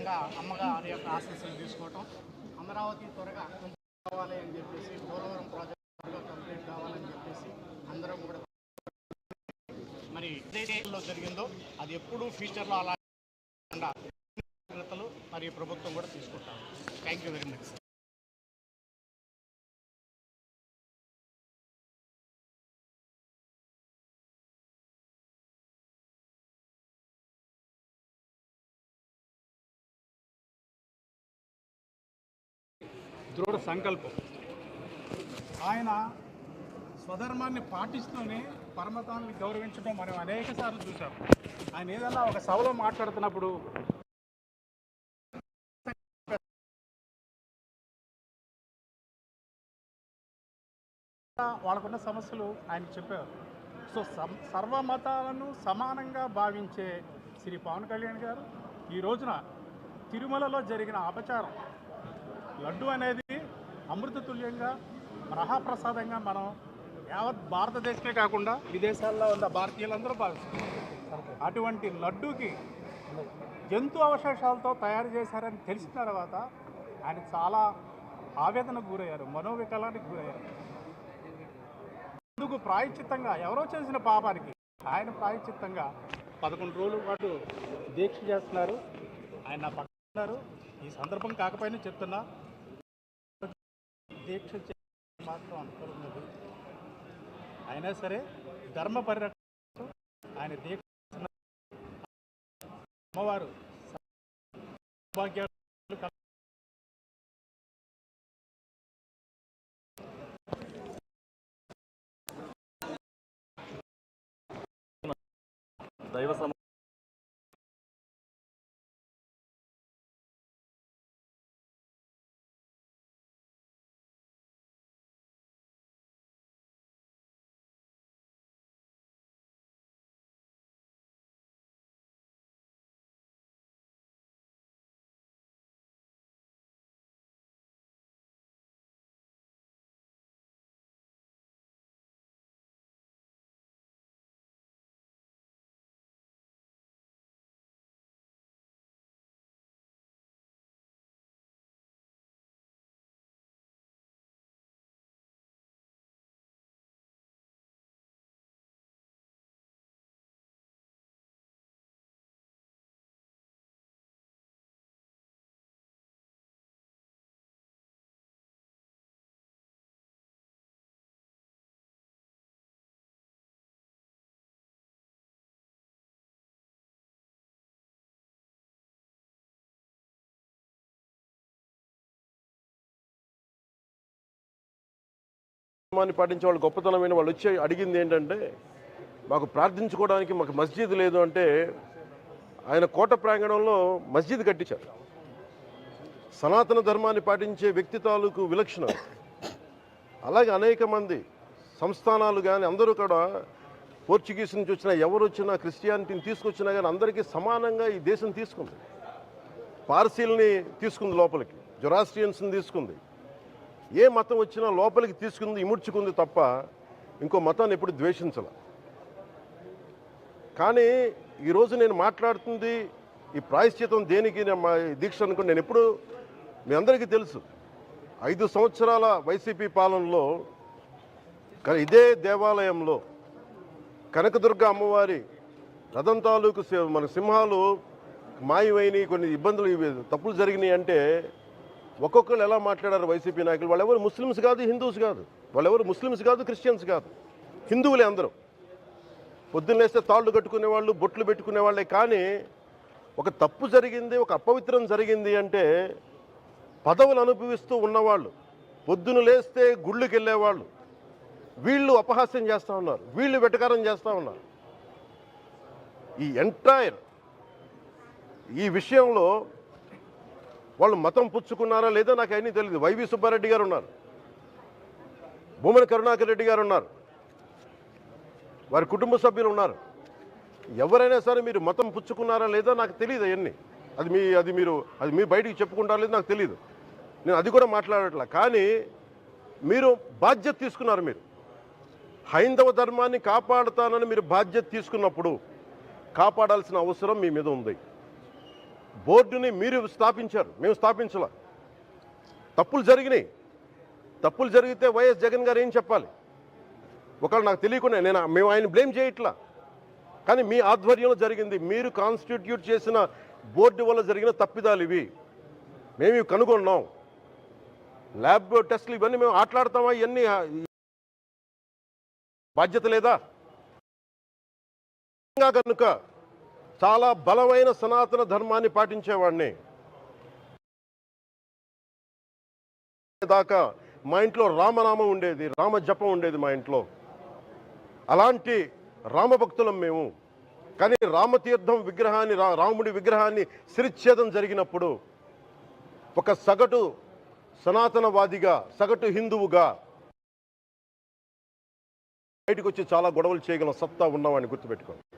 అదే అమ్మగారి యొక్క ఆశీస్సులు తీసుకోవటం అమరావతి త్వరగా కావాలి అని చెప్పేసి పోలవరం ప్రాజెక్టులో కంప్లీట్ కావాలని చెప్పేసి అందరం కూడా మరి ఏదైతే జరిగిందో అది ఎప్పుడూ ఫ్యూచర్లో అలా జాగ్రత్తలు మరి ప్రభుత్వం కూడా తీసుకుంటాం థ్యాంక్ యూ వెరీ మచ్ దృఢ సంకల్పం. ఆయన స్వధర్మాన్ని పాటిస్తూనే పరమతాన్ని గౌరవించడం మనం అనేక సార్లు చూసాం ఆయన ఏదన్నా ఒక సభలో మాట్లాడుతున్నప్పుడు వాళ్ళకున్న సమస్యలు ఆయన చెప్పారు సో సర్వ మతాలను సమానంగా భావించే శ్రీ పవన్ కళ్యాణ్ గారు ఈ రోజున తిరుమలలో జరిగిన అపచారం లడ్డు అనేది అమృతతుల్యంగా మహాప్రసాదంగా మనం యావత్ భారతదేశమే కాకుండా విదేశాల్లో ఉన్న భారతీయులందరూ భావిస్తున్నారు అటువంటి లడ్డూకి జంతు అవశేషాలతో తయారు చేశారని తెలిసిన తర్వాత ఆయన చాలా ఆవేదనకు గురయ్యారు మనోవికలానికి గురయ్యారు. అందుకు ప్రాయచిత్తంగా ఎవరో చేసిన పాపానికి ఆయన ప్రాయచిత్తంగా పదకొండు రోజుల పాటు దీక్ష చేస్తున్నారు. ఆయన నా పక్కన ఈ సందర్భం కాకపోయినా చెప్తున్నా దీక్ష మాత్రం అనుకూలం లేదు. అయినా సరే ధర్మ పరిరక్షణ ఆయన దీక్ష అమ్మవారు దైవ సమ ధర్మాన్ని పాటించే వాళ్ళు గొప్పతనమైన వాళ్ళు వచ్చి అడిగింది ఏంటంటే మాకు ప్రార్థించుకోవడానికి మాకు మస్జిద్ లేదు అంటే ఆయన కోట ప్రాంగణంలో మస్జిద్ కట్టించారు. సనాతన ధర్మాన్ని పాటించే వ్యక్తి తాలూకు విలక్షణ. అలాగే అనేక మంది సంస్థానాలు కానీ అందరూ కూడా పోర్చుగీస్ నుంచి వచ్చిన ఎవరు వచ్చినా క్రిస్టియానిటీని తీసుకొచ్చినా కానీ అందరికీ సమానంగా ఈ దేశం తీసుకుంది. పార్సీల్ని తీసుకుంది లోపలికి జొరాస్ట్రియన్స్ని తీసుకుంది. ఏ మతం వచ్చినా లోపలికి తీసుకుంది ఇముడ్చుకుంది తప్ప ఇంకో మతాన్ని ఎప్పుడు ద్వేషించాల. కానీ ఈరోజు నేను మాట్లాడుతుంది ఈ ప్రాయశ్చితం దేనికి మా దీక్ష అనుకుని నేను ఎప్పుడు మీ అందరికీ తెలుసు. ఐదు సంవత్సరాల వైసీపీ పాలనలో ఇదే దేవాలయంలో కనకదుర్గ అమ్మవారి రథం తాలూకు సి- మన సింహాలు మాయమైనవి కొన్ని ఇబ్బందులు ఇవి తప్పులు జరిగినాయి అంటే ఒక్కొక్కరు ఎలా మాట్లాడారు వైసీపీ నాయకులు? వాళ్ళెవరు ముస్లిమ్స్ కాదు హిందూస్ కాదు. వాళ్ళెవరు ముస్లిమ్స్ కాదు క్రిస్టియన్స్ కాదు. హిందువులే అందరూ. పొద్దున్న లేస్తే తాళ్ళు కట్టుకునే వాళ్ళు బొట్లు పెట్టుకునే వాళ్ళే. కానీ ఒక తప్పు జరిగింది ఒక అపవిత్రం జరిగింది అంటే పదవులు అనుభవిస్తూ ఉన్నవాళ్ళు పొద్దున లేస్తే గుళ్ళకి వెళ్ళేవాళ్ళు వీళ్ళు అపహాస్యం చేస్తూ ఉన్నారు వీళ్ళు వెటకారం చేస్తూ ఉన్నారు. ఈ ఎంటైర్ ఈ విషయంలో వాళ్ళు మతం పుచ్చుకున్నారా లేదో నాకు అన్నీ తెలియదు. వైవి సుబ్బారెడ్డి గారు ఉన్నారు. భూమన కరుణాకర్ రెడ్డి గారు ఉన్నారు. వారి కుటుంబ సభ్యులు ఉన్నారు. ఎవరైనా సరే మీరు మతం పుచ్చుకున్నారా లేదా నాకు తెలియదు అవన్నీ. అది మీ అది మీరు అది మీ బయటికి చెప్పుకుంటారో లేదు నాకు తెలియదు. నేను అది కూడా మాట్లాడట్లా. కానీ మీరు బాధ్యత తీసుకున్నారు మీరు. హైందవ ధర్మాన్ని కాపాడుతానని మీరు బాధ్యత తీసుకున్నప్పుడు కాపాడాల్సిన అవసరం మీ మీద ఉంది. బోర్డుని మీరు స్థాపించారు. మేము స్థాపించాల. తప్పులు జరిగినాయి. తప్పులు జరిగితే వైఎస్ జగన్ గారు ఏం చెప్పాలి? ఒకవేళ నాకు తెలియకుండా నేను మేము ఆయన బ్లేమ్ చేయట్లా. కానీ మీ ఆధ్వర్యంలో జరిగింది. మీరు కాన్స్టిట్యూట్ చేసిన బోర్డు వల్ల జరిగిన తప్పిదాలు ఇవి. మేము ఇవి కనుగొన్నాం. ల్యాబ్ టెస్ట్లు ఇవన్నీ మేము ఆటలాడతామా? ఇవన్నీ బాధ్యత లేదా? కనుక చాలా బలమైన సనాతన ధర్మాన్ని పాటించేవాడిని. దాకా మా ఇంట్లో రామనామం ఉండేది రామ జపం ఉండేది మా ఇంట్లో. అలాంటి రామభక్తులం మేము. కానీ రామతీర్థం విగ్రహాన్ని రా- రాముడి విగ్రహాన్ని శిరిచ్ఛేదం జరిగినప్పుడు ఒక సగటు సనాతనవాదిగా సగటు హిందువుగా బయటకు వచ్చి చాలా గొడవలు చేయగలం సత్తా ఉన్నవాడిని గుర్తుపెట్టుకోండి.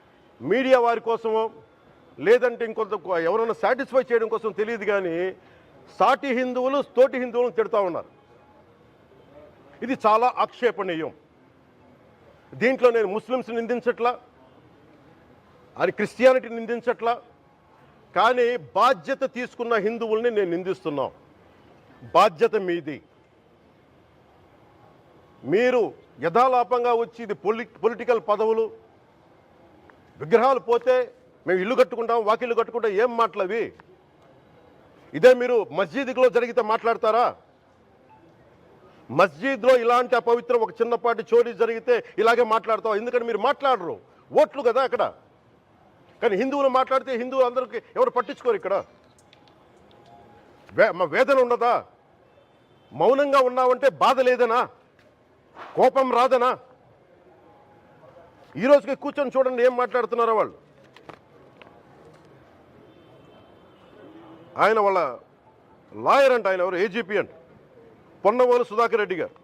మీడియా వారి కోసమో లేదంటే ఇంకొంత ఎవరైనా సాటిస్ఫై చేయడం కోసం తెలియదు కానీ సాటి హిందువులు తోటి హిందువులను తిడతా ఉన్నారు. ఇది చాలా ఆక్షేపణీయం. దీంట్లో నేను ముస్లిమ్స్ నిందించట్లా అది క్రిస్టియానిటీ నిందించట్లా కానీ బాధ్యత తీసుకున్న హిందువుల్ని నేను నిందిస్తున్నాం. బాధ్యత మీది. మీరు యథాలాపంగా వచ్చి ఇది పొలి పొలిటికల్ పదవులు విగ్రహాలు పోతే మేము ఇల్లు కట్టుకుంటాం వాకిళ్ళు కట్టుకుంటాం ఏం మాటలు అవి? ఇదే మీరు మస్జిద్లో జరిగితే మాట్లాడతారా? మస్జిద్లో ఇలాంటి అపవిత్రం ఒక చిన్నపాటి చోరీ జరిగితే ఇలాగే మాట్లాడతాం ఎందుకంటే మీరు మాట్లాడరు? ఓట్లు కదా అక్కడ. కానీ హిందువులు మాట్లాడితే హిందువులు అందరికి ఎవరు పట్టించుకోరు ఇక్కడ? వే మా వేదన ఉండదా మౌనంగా ఉన్నామంటే బాధ లేదనా? కోపం రాదనా? ఈ రోజుకి కూర్చొని చూడండి ఏం మాట్లాడుతున్నారో వాళ్ళు. ఆయన వాళ్ళ లాయర్ అంట ఆయన ఎవరు? ఏజీపీ అంట. పొన్నవోలు సుధాకర్ రెడ్డి గారు.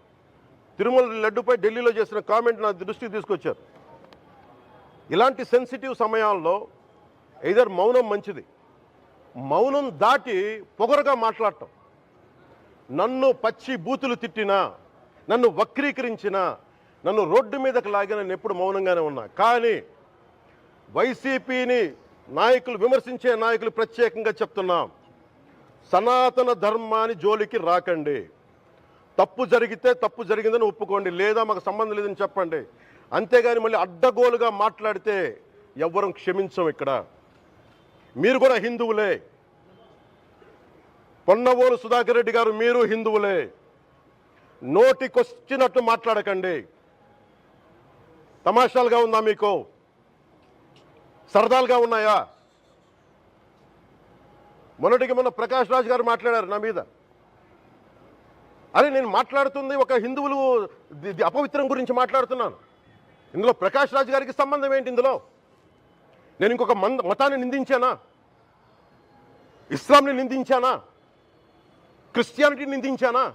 తిరుమల లడ్డుపై ఢిల్లీలో చేసిన కామెంట్ నా దృష్టికి తీసుకొచ్చారు. ఇలాంటి సెన్సిటివ్ సమయాల్లో ఎయిదర్ మౌనం మంచిది. మౌనం దాటి పొగరుగా మాట్లాడటం. నన్ను పచ్చి బూతులు తిట్టినా నన్ను వక్రీకరించినా నన్ను రోడ్డు మీదకి లాగిన నేను ఎప్పుడు మౌనంగానే ఉన్నా. కానీ వైసీపీని నాయకులు విమర్శించే నాయకులు ప్రత్యేకంగా చెప్తున్నాం. సనాతన ధర్మాన్ని జోలికి రాకండి. తప్పు జరిగితే తప్పు జరిగిందని ఒప్పుకోండి. లేదా మాకు సంబంధం లేదని చెప్పండి. అంతేగాని మళ్ళీ అడ్డగోలుగా మాట్లాడితే ఎవ్వరం క్షమించం ఇక్కడ. మీరు కూడా హిందువులే. పొన్నవోలు సుధాకర్ రెడ్డి గారు మీరు హిందువులే. నోటికొచ్చినట్టు మాట్లాడకండి. తమాషాలుగా ఉందా మీకు? సరదాలుగా ఉన్నాయా? మొన్నటికి మొన్న ప్రకాష్ రాజ్ గారు మాట్లాడారు నా మీద. అరే నేను మాట్లాడుతుంది ఒక హిందువులు అపవిత్రం గురించి మాట్లాడుతున్నాను. ఇందులో ప్రకాష్ రాజ్ గారికి సంబంధం ఏంటి ఇందులో? నేను ఇంకొక మంద మతాన్ని నిందించానా? ఇస్లాంని నిందించానా? క్రిస్టియానిటీని నిందించానా?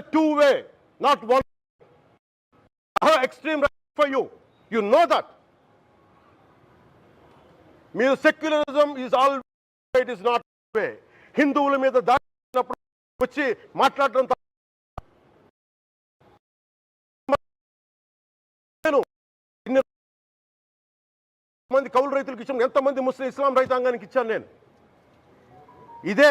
it's two way not one extreme for you you know that మీరు secularism is all it is not way హిందువుల మీద దాడినప్పుడు వచ్చి మాట్లాడడం నేను మంది కౌలు రైతులకు ఇచ్చాను ఎంతమంది ముస్లిం ఇస్లాం రైతాంగానికి ఇచ్చాను నేను? ఇదే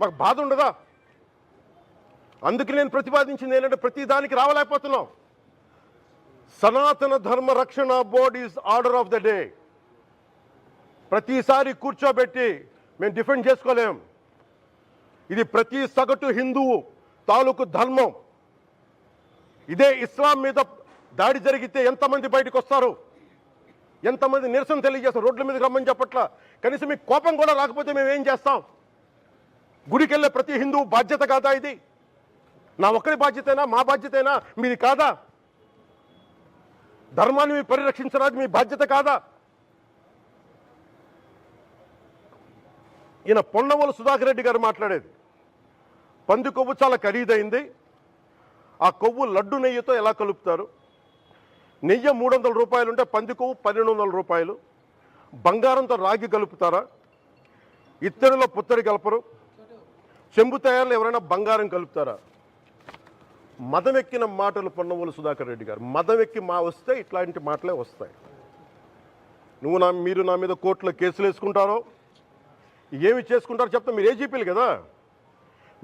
మాకు బాధ ఉండదా? అందుకే నేను ప్రతిపాదించింది ఏంటంటే ప్రతి దానికి రావలేకపోతున్నాం. Sanatana Dharma Rakshana board is order of the day ప్రతిసారి కూర్చోబెట్టి మేము డిఫెండ్ చేసుకోలేం. ఇది ప్రతి సగటు హిందువు తాలూకు ధర్మం. ఇదే ఇస్లాం మీద దాడి జరిగితే ఎంతమంది బయటకు వస్తారు? ఎంతమంది నిరసన తెలియజేస్తారు? రోడ్ల మీదకి రమ్మని చెప్పట్ల? కనీసం మీకు కోపం కూడా రాకపోతే మేము ఏం చేస్తాం? గుడికి వెళ్ళే ప్రతి హిందూ బాధ్యత కాదా ఇది? నా ఒక్కరి బాధ్యతేనా? మా బాధ్యతేనా? మీది కాదా? ధర్మాన్ని మీ పరిరక్షించరాదు మీ బాధ్యత కాదా? ఈయన పొన్నవల సుధాకర్ రెడ్డి గారు మాట్లాడేది. పంది కొవ్వు చాలా ఖరీదైంది. ఆ కొవ్వు లడ్డు నెయ్యితో ఎలా కలుపుతారు? నెయ్యి మూడు వందల రూపాయలు ఉంటే పంది కొవ్వు పన్నెండు వందల రూపాయలు. బంగారంతో రాగి కలుపుతారా? ఇత్తడిలో పుత్తడి కలపరు. చెంబు తయారులో ఎవరైనా బంగారం కలుపుతారా? మదం ఎక్కిన మాటలు పొన్నవోలు సుధాకర్ రెడ్డి గారు. మదం ఎక్కి మా వస్తే ఇట్లాంటి మాటలే వస్తాయి. నువ్వు నా మీరు నా మీద కోర్టులో కేసులు వేసుకుంటారో? ఏమి చేసుకుంటారో చెప్తా. మీరు ఏజీపీలు కదా?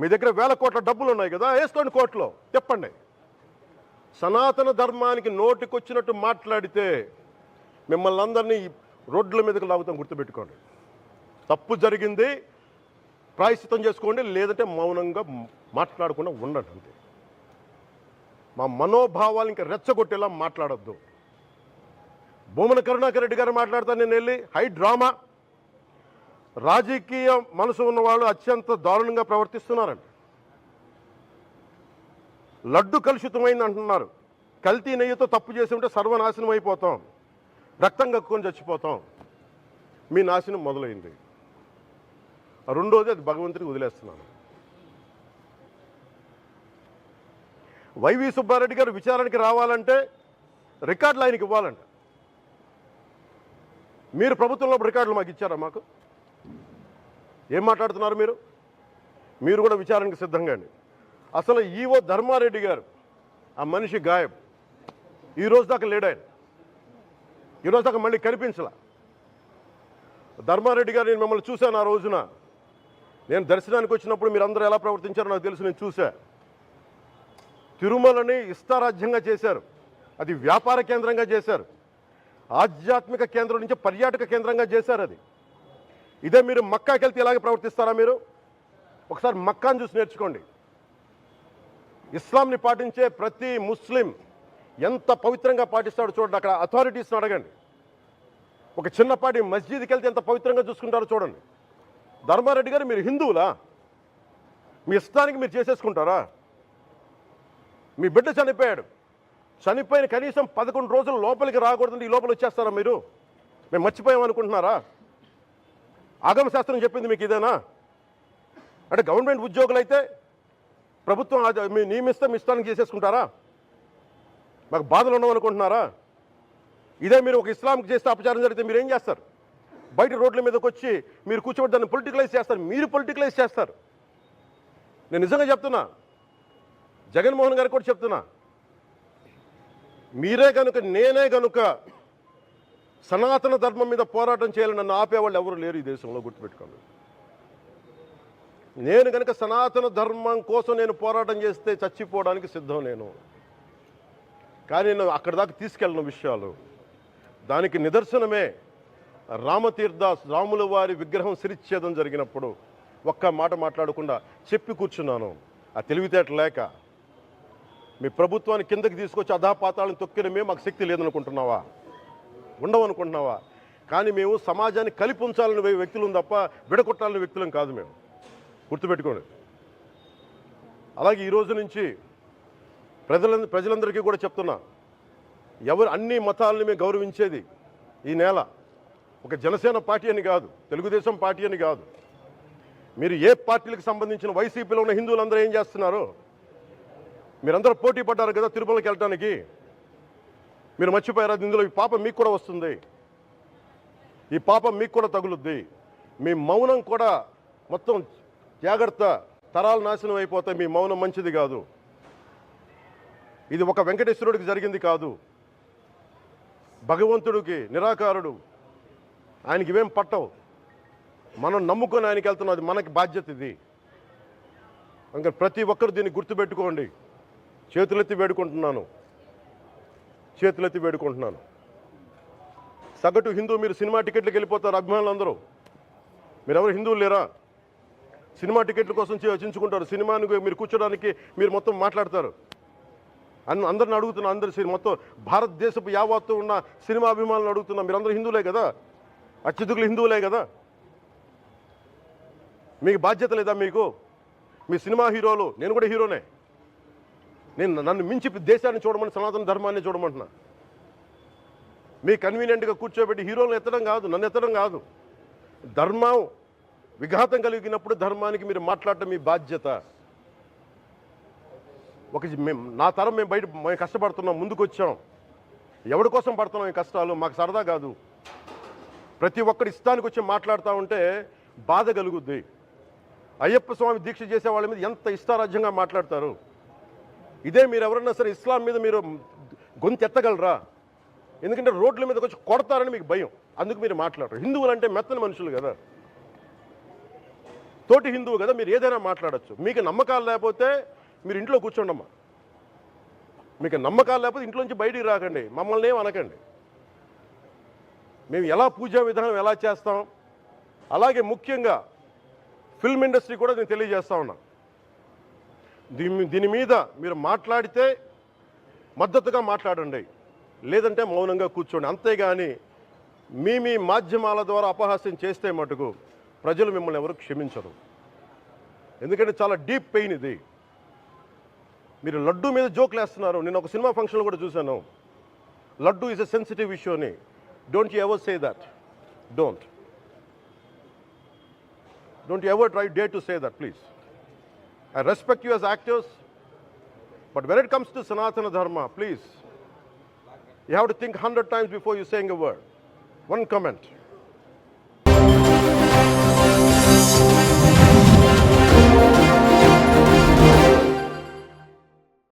మీ దగ్గర వేల కోట్ల డబ్బులు ఉన్నాయి కదా? వేసుకోండి కోర్టులో. చెప్పండి. సనాతన ధర్మానికి నోటికొచ్చినట్టు మాట్లాడితే మిమ్మల్ని అందరినీ రోడ్ల మీదకి లాగుతాం గుర్తుపెట్టుకోండి. తప్పు జరిగింది ప్రాయశ్చితం చేసుకోండి లేదంటే మౌనంగా మాట్లాడకుండా ఉండండి అంతే. మా మనోభావాలు ఇంకా రెచ్చగొట్టేలా మాట్లాడొద్దు. భూమన కరుణాకర్ రెడ్డి గారు మాట్లాడతాను నేను వెళ్ళి హై డ్రామా. రాజకీయ మనసు ఉన్న వాళ్ళు అత్యంత దారుణంగా ప్రవర్తిస్తున్నారండి. లడ్డు కలుషితమైంది అంటున్నారు. కల్తీ నెయ్యితో తప్పు చేసి ఉంటే సర్వనాశనం అయిపోతాం. రక్తం కక్కుని చచ్చిపోతాం. మీ నాశనం మొదలైంది. రెండోది అది భగవంతుడికి వదిలేస్తున్నాను. వైవి సుబ్బారెడ్డి గారు విచారణకి రావాలంటే రికార్డులు ఆయనకి ఇవ్వాలంట. మీరు ప్రభుత్వంలో రికార్డులు మాకు ఇచ్చారా మాకు? ఏం మాట్లాడుతున్నారు మీరు? మీరు కూడా విచారణకు సిద్ధంగా అండి. అసలు ఈవో ధర్మారెడ్డి గారు ఆ మనిషి గాయం ఈ రోజు దాకా లేడు ఆయన. దాకా మళ్ళీ కనిపించలా. ధర్మారెడ్డి గారు నేను మిమ్మల్ని చూశాను ఆ రోజున. నేను దర్శనానికి వచ్చినప్పుడు మీరు అందరూ ఎలా ప్రవర్తించారో నాకు తెలుసు నేను చూసా తిరుమలని ఇష్టారాజ్యంగా చేశారు. అది వ్యాపార కేంద్రంగా చేశారు. ఆధ్యాత్మిక కేంద్రం నుంచి పర్యాటక కేంద్రంగా చేశారు అది. ఇదే మీరు మక్కాకి వెళ్తే ఇలాగే ప్రవర్తిస్తారా మీరు? ఒకసారి మక్కాను చూసి నేర్చుకోండి. ఇస్లాంని పాటించే ప్రతి ముస్లిం ఎంత పవిత్రంగా పాటిస్తాడో చూడండి అక్కడ అథారిటీస్ని అడగండి. ఒక చిన్నపాటి మస్జిద్కి వెళ్తే ఎంత పవిత్రంగా చూసుకుంటారో చూడండి. ధర్మారెడ్డి గారు మీరు హిందువులా? మీ ఇష్టానికి మీరు చేసేసుకుంటారా? మీ బిడ్డ చనిపోయాడు. చనిపోయిన కనీసం పదకొండు రోజులు లోపలికి రాకూడదండి ఈ లోపల వచ్చేస్తారా మీరు? మేము మర్చిపోయాం అనుకుంటున్నారా? ఆగమ శాస్త్రం చెప్పింది మీకు ఇదేనా? అంటే గవర్నమెంట్ ఉద్యోగులైతే ప్రభుత్వం అది మీ నియమిస్తే మీ ఇష్టానికి చేసేసుకుంటారా? మాకు బాధలు ఉండవనుకుంటున్నారా? ఇదే మీరు ఒక ఇస్లాంకి చేస్తే అపచారం జరిగితే మీరు ఏం చేస్తారు? బయట రోడ్ల మీదకి వచ్చి మీరు కూర్చోబెట్టి దాన్ని పొలిటికలైజ్ చేస్తారు. మీరు పొలిటికలైజ్ చేస్తారు. నేను నిజంగా చెప్తున్నా. జగన్మోహన్ గారికి కూడా చెప్తున్నా. మీరే కనుక నేనే కనుక సనాతన ధర్మం మీద పోరాటం చేయాలని నన్ను ఆపేవాళ్ళు ఎవరు లేరు ఈ దేశంలో గుర్తుపెట్టుకోండి. నేను కనుక సనాతన ధర్మం కోసం నేను పోరాటం చేస్తే చచ్చిపోవడానికి సిద్ధం నేను. కానీ నేను అక్కడి దాకా తీసుకెళ్ళిన విషయాలు. దానికి నిదర్శనమే రామతీర్థ రాముల వారి విగ్రహం సిరిచ్ఛేదం జరిగినప్పుడు ఒక్క మాట మాట్లాడకుండా చెప్పి కూర్చున్నాను. ఆ తెలివితేట లేక మీ ప్రభుత్వాన్ని కిందకి తీసుకొచ్చి అధాపాతాలను తొక్కిన మేము మాకు శక్తి లేదనుకుంటున్నావా? ఉండవు అనుకుంటున్నావా కానీ మేము సమాజాన్ని కలిపి ఉంచాలని వ్యక్తులం తప్ప విడగొట్టాలని వ్యక్తులం కాదు మేము. గుర్తుపెట్టుకోండి. అలాగే ఈరోజు నుంచి ప్రజల ప్రజలందరికీ కూడా చెప్తున్నా. ఎవరు అన్ని మతాలని మేము గౌరవించేది ఈ నేల. ఒక జనసేన పార్టీ అని కాదు తెలుగుదేశం పార్టీ అని కాదు. మీరు ఏ పార్టీలకు సంబంధించిన వైసీపీలో ఉన్న హిందువులందరూ ఏం చేస్తున్నారు మీరందరూ పోటీ పడ్డారు కదా తిరుమలకి వెళ్ళడానికి మీరు మర్చిపోయారు? అది ఇందులో ఈ పాపం మీకు కూడా వస్తుంది. ఈ పాపం మీకు కూడా తగులుద్ది. మీ మౌనం కూడా మొత్తం జాగ్రత్త తరాలు నాశనం అయిపోతే మీ మౌనం మంచిది కాదు. ఇది ఒక వెంకటేశ్వరుడికి జరిగింది కాదు. భగవంతుడికి నిరాకారుడు ఆయనకి ఇవేం పట్టవు. మనం నమ్ముకొని ఆయనకి వెళ్తున్నాం అది మనకి బాధ్యత ఇది. ఇంకా ప్రతి ఒక్కరు దీన్ని గుర్తుపెట్టుకోండి. చేతులెత్తి వేడుకుంటున్నాను. చేతులెత్తి వేడుకుంటున్నాను. సగటు హిందూ మీరు సినిమా టికెట్లకు వెళ్ళిపోతారు అభిమానులు అందరూ మీరెవరు హిందువులు లేరా? సినిమా టికెట్ల కోసం చించుకుంటారు. సినిమాని మీరు కూర్చోడానికి మీరు మొత్తం మాట్లాడతారు. అన్న అందరిని అడుగుతున్నా అందరు మొత్తం భారతదేశపు యావత్తు ఉన్న సినిమా అభిమానులు అడుగుతున్నా మీరు అందరూ హిందువులే కదా? అత్యధికులు హిందువులే కదా? మీకు బాధ్యత లేదా మీకు? మీ సినిమా హీరోలు నేను కూడా హీరోనే. నేను నన్ను మించి దేశాన్ని చూడమని సనాతన ధర్మాన్ని చూడమంటున్నా. మీ కన్వీనియంట్గా కూర్చోబెట్టి హీరోలను ఎత్తడం కాదు నన్ను ఎత్తడం కాదు. ధర్మం విఘాతం కలిగినప్పుడు ధర్మానికి మీరు మాట్లాడటం మీ బాధ్యత. ఒక మేము నా తరం మేము బయట మేము కష్టపడుతున్నాం ముందుకు వచ్చాం ఎవరి కోసం పడుతున్నాం ఈ కష్టాలు? మాకు సరదా కాదు. ప్రతి ఒక్కరి ఇష్టానికి వచ్చి మాట్లాడుతూ ఉంటే బాధ కలుగుద్ది. అయ్యప్ప స్వామి దీక్ష చేసే వాళ్ళ మీద ఎంత ఇష్టారాజ్యంగా మాట్లాడతారు? ఇదే మీరు ఎవరన్నా సరే ఇస్లాం మీద మీరు గొంతు ఎత్తగలరా? ఎందుకంటే రోడ్ల మీదకి వచ్చి కొడతారని మీకు భయం. అందుకు మీరు మాట్లాడరు. హిందువులు అంటే మెత్తని మనుషులు కదా. తోటి హిందువు కదా మీరు ఏదైనా మాట్లాడచ్చు. మీకు నమ్మకాలు లేకపోతే మీరు ఇంట్లో కూర్చోండమ్మా. మీకు నమ్మకాలు లేకపోతే ఇంట్లోంచి బయటికి రాకండి. మమ్మల్ని ఏం అనకండి. మేము ఎలా పూజా విధానం ఎలా చేస్తాం? అలాగే ముఖ్యంగా ఫిల్మ్ ఇండస్ట్రీ కూడా నేను తెలియజేస్తా ఉన్నా. దీని దీని మీద మీరు మాట్లాడితే మద్దతుగా మాట్లాడండి. లేదంటే మౌనంగా కూర్చోండి. అంతేగాని మీ మీ మాధ్యమాల ద్వారా అపహాస్యం చేస్తే మటుకు ప్రజలు మిమ్మల్ని ఎవరు క్షమించరు. ఎందుకంటే చాలా డీప్ పెయిన్ ఇది. మీరు లడ్డు మీద జోకులు వేస్తున్నారు నేను ఒక సినిమా ఫంక్షన్లో కూడా చూశాను. Laddu is a sensitive issue అని. Don't you ever say that. Don't. Don't you ever try dare to say that, please. I respect you as actors, but when it comes to Sanatana Dharma, please, you have to think 100 times before you saying a word. One comment.